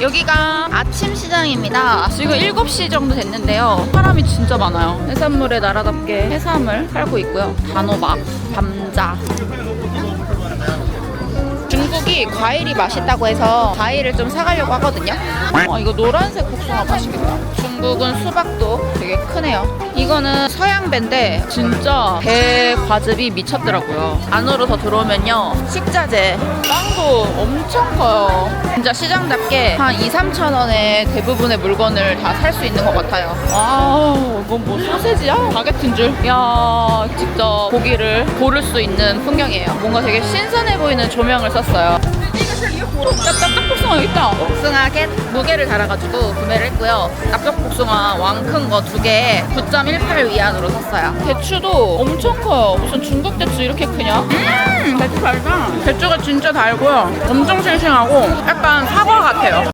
여기가 아침 시장입니다. 지금 7시 정도 됐는데요. 사람이 진짜 많아요. 해산물에 나라답게 해삼을 팔고 있고요. 단호박, 감자. 중국이 과일이 맛있다고 해서 과일을 좀 사가려고 하거든요. 어, 이거 노란색 복숭아 맛있겠다. 중국은 수박도 되게 크네요. 이거는 서양배인데 진짜 배 과즙이 미쳤더라고요. 안으로 더 들어오면요. 식자재. 빵도 엄청 커요. 진짜 시장답게 한 2, 3천 원에 대부분의 물건을 다 살 수 있는 것 같아요. 와우, 이건 뭐 소세지야? 바게트인 줄? 야 직접 고기를 고를 수 있는 풍경이에요. 뭔가 되게 신선해 보이는 조명을 썼어요. 납작 있다. 복숭아 겟 무게를 달아가지고 구매를 했고요. 납작 복숭아 왕 큰 거 두 개에 9.18 위안으로 샀어요. 대추도 엄청 커요. 무슨 중국 대추 이렇게 크냐? 음, 대추 달다. 대추가 진짜 달고요. 엄청 싱싱하고 약간 사과 같아요.